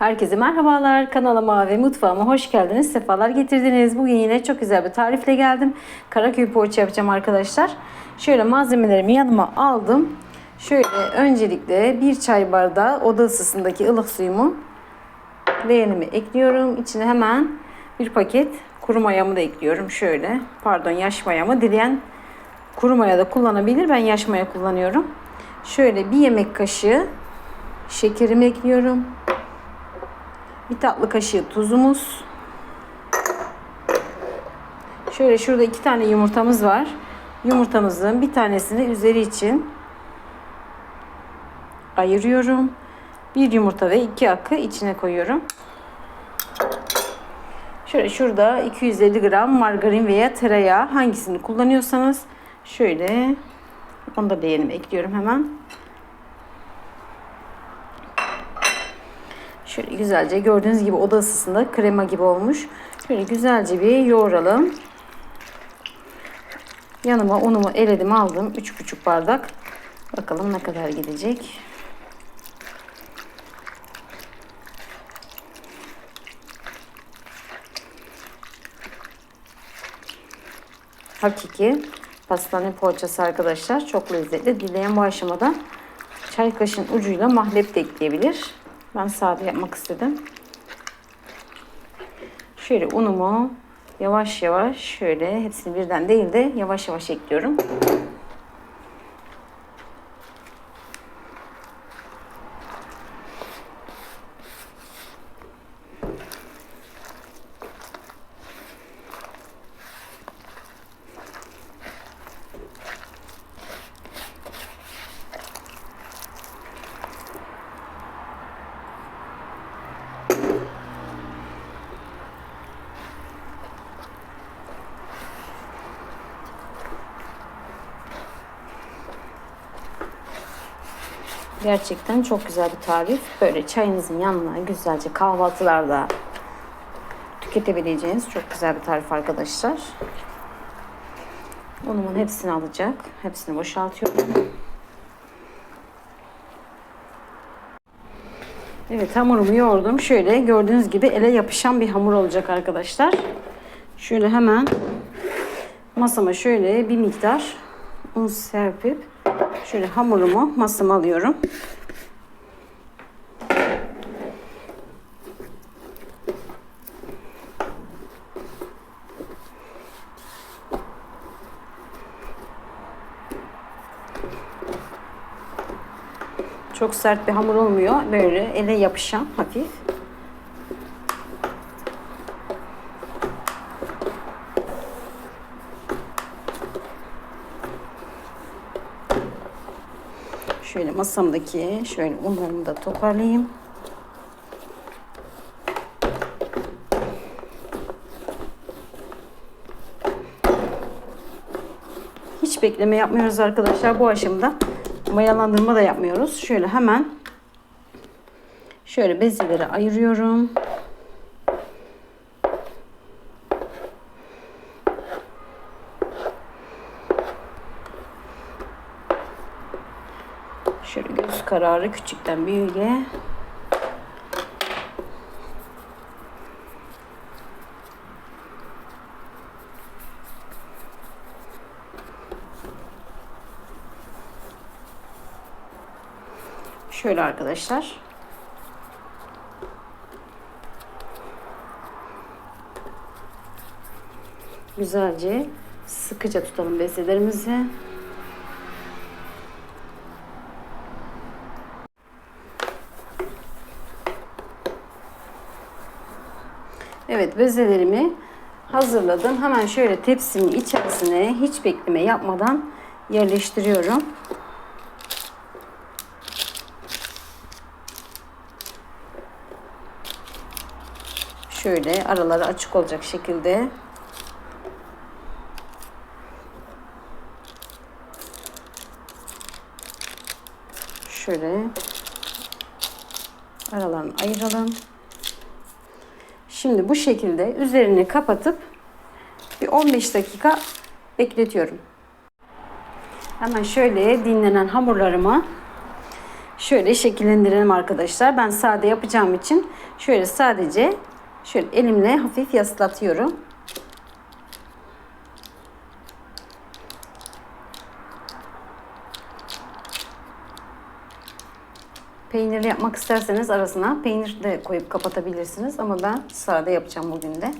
Herkese merhabalar. Kanalıma ve mutfağıma hoş geldiniz. Sefalar getirdiniz. Bugün yine çok güzel bir tarifle geldim. Karaköy poğaça yapacağım arkadaşlar. Şöyle malzemelerimi yanıma aldım. Şöyle öncelikle bir çay bardağı oda ısısındaki ılık suyumu leğenime ekliyorum. İçine hemen bir paket kuru mayamı da ekliyorum. Şöyle pardon yaş mayamı dileyen kuru maya da kullanabilir. Ben yaş maya kullanıyorum. Şöyle bir yemek kaşığı şekerimi ekliyorum. Bir tatlı kaşığı tuzumuz. Şöyle şurada iki tane yumurtamız var. Yumurtamızın bir tanesini üzeri için ayırıyorum. Bir yumurta ve iki akı içine koyuyorum. Şöyle şurada 250 gram margarin veya tereyağı hangisini kullanıyorsanız şöyle onu da beğenime ekliyorum hemen. Şöyle güzelce gördüğünüz gibi oda ısısında krema gibi olmuş. Şöyle güzelce bir yoğuralım. Yanıma unumu eledim aldım. 3,5 bardak. Bakalım ne kadar gidecek. Hakiki pastane poğaçası arkadaşlar. Çok lezzetli. Dileyen bu aşamada çay kaşığın ucuyla mahlep de ekleyebilir. Ben sade yapmak istedim. Şöyle unumu yavaş yavaş şöyle hepsini birden değil de yavaş yavaş ekliyorum. Gerçekten çok güzel bir tarif. Böyle çayınızın yanına güzelce kahvaltılarda tüketebileceğiniz çok güzel bir tarif arkadaşlar. Unumun hepsini alacak. Hepsini boşaltıyorum. Evet hamurumu yoğurdum. Şöyle gördüğünüz gibi ele yapışan bir hamur olacak arkadaşlar. Şöyle hemen masama şöyle bir miktar un serpip şöyle hamurumu masama alıyorum. Çok sert bir hamur olmuyor. Böyle ele yapışan hafif. Şöyle masamdaki şöyle unlarımı da toparlayayım. Hiç bekleme yapmıyoruz arkadaşlar bu aşamada. Mayalandırma da yapmıyoruz. Şöyle hemen şöyle bezeleri ayırıyorum. Şöyle göz kararı küçükten büyüğe. Şöyle arkadaşlar. Güzelce sıkıca tutalım bezelerimizi. Evet bezelerimi hazırladım. Hemen şöyle tepsimin içerisine hiç bekleme yapmadan yerleştiriyorum. Şöyle araları açık olacak şekilde şöyle aralarını ayıralım. Şimdi bu şekilde üzerini kapatıp bir 15 dakika bekletiyorum. Hemen şöyle dinlenen hamurlarımı Şöyle şekillendirelim arkadaşlar. Ben sade yapacağım için şöyle sadece şöyle elimle hafif yaslatıyorum. Peynirli yapmak isterseniz arasına peynir de koyup kapatabilirsiniz ama ben sade yapacağım bugün de.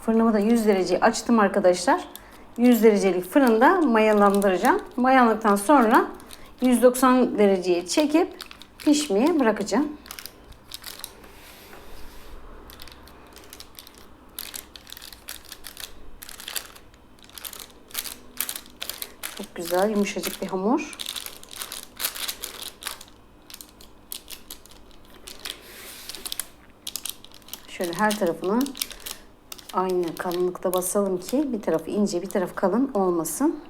Fırınımı da 100 derece açtım arkadaşlar. 100 derecelik fırında mayalandıracağım. Mayalandıktan sonra 190 dereceye çekip pişmeye bırakacağım. Çok güzel yumuşacık bir hamur. Şöyle her tarafına aynı kalınlıkta basalım ki bir tarafı ince bir tarafı kalın olmasın.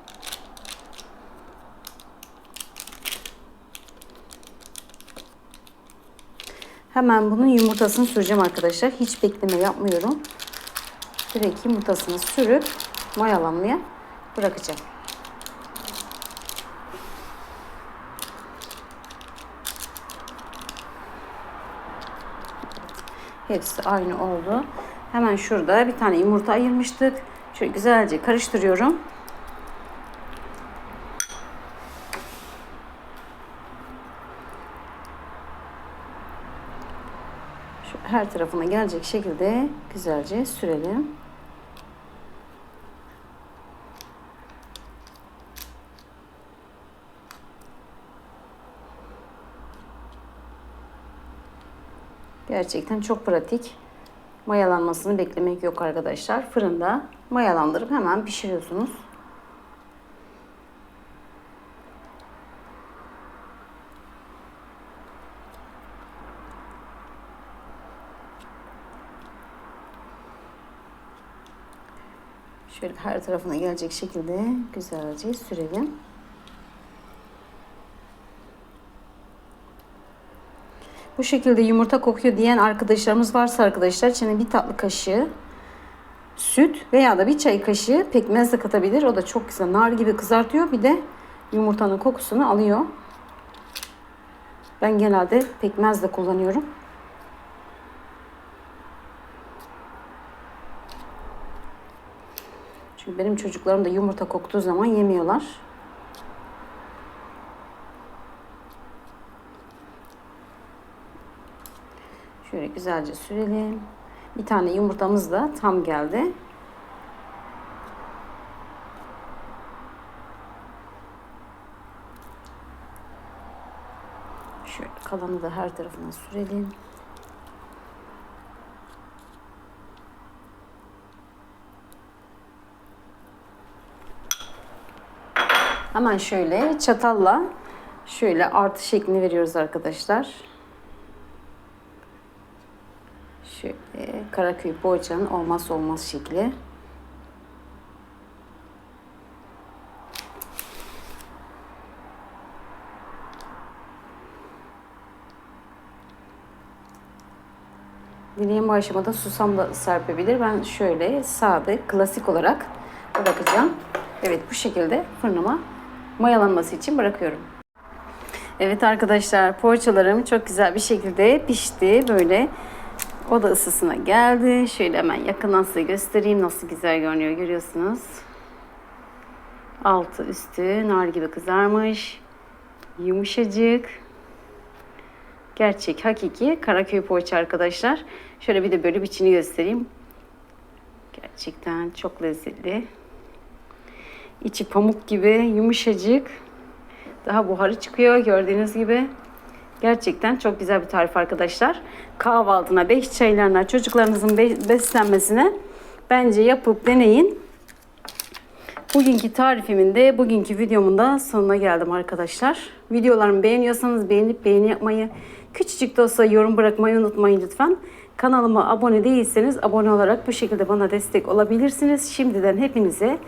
Hemen bunun yumurtasını süreceğim arkadaşlar. Hiç bekleme yapmıyorum. Direkt yumurtasını sürüp mayalanmaya bırakacağım. Hepsi aynı oldu. Hemen şurada bir tane yumurta ayırmıştık. Şöyle güzelce karıştırıyorum. Şu her tarafına gelecek şekilde güzelce sürelim. Gerçekten çok pratik. Mayalanmasını beklemek yok arkadaşlar. Fırında mayalandırıp hemen pişiriyorsunuz. Şöyle her tarafına gelecek şekilde güzelce sürelim. Bu şekilde yumurta kokuyor diyen arkadaşlarımız varsa arkadaşlar içine bir tatlı kaşığı süt veya da bir çay kaşığı pekmez de katabilir. O da çok güzel nar gibi kızartıyor. Bir de yumurtanın kokusunu alıyor. Ben genelde pekmez de kullanıyorum. Çünkü benim çocuklarım da yumurta koktuğu zaman yemiyorlar. Şöyle güzelce sürelim. Bir tane yumurtamız da tam geldi. Şöyle kalanı da her tarafına sürelim. Hemen şöyle çatalla şöyle artı şeklini veriyoruz arkadaşlar. Şöyle Karaköy poğaçanın olmazsa olmaz şekli. Dileğin bu aşamada susam da serpebilir. Ben şöyle sade, klasik olarak bırakacağım. Evet bu şekilde fırınıma mayalanması için bırakıyorum. Evet arkadaşlar poğaçalarım çok güzel bir şekilde pişti. Böyle oda ısısına geldi. Şöyle hemen yakından size göstereyim nasıl güzel görünüyor görüyorsunuz. Altı üstü nar gibi kızarmış. Yumuşacık. Gerçek hakiki Karaköy poğaça arkadaşlar. Şöyle bir de böyle biçini göstereyim. Gerçekten çok lezzetli. İçi pamuk gibi yumuşacık. Daha buharı çıkıyor gördüğünüz gibi. Gerçekten çok güzel bir tarif arkadaşlar. Kahvaltına, beş çaylarına, çocuklarınızın be- beslenmesine bence yapıp deneyin. Bugünkü tarifimin de bugünkü videomun da sonuna geldim arkadaşlar. Videolarımı beğeniyorsanız beğenip beğeni yapmayı, küçücük de olsa yorum bırakmayı unutmayın lütfen. Kanalıma abone değilseniz abone olarak bu şekilde bana destek olabilirsiniz. Şimdiden hepinize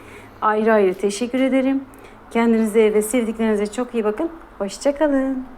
ayrı ayrı teşekkür ederim. Kendinize ve sevdiklerinize çok iyi bakın. Hoşçakalın.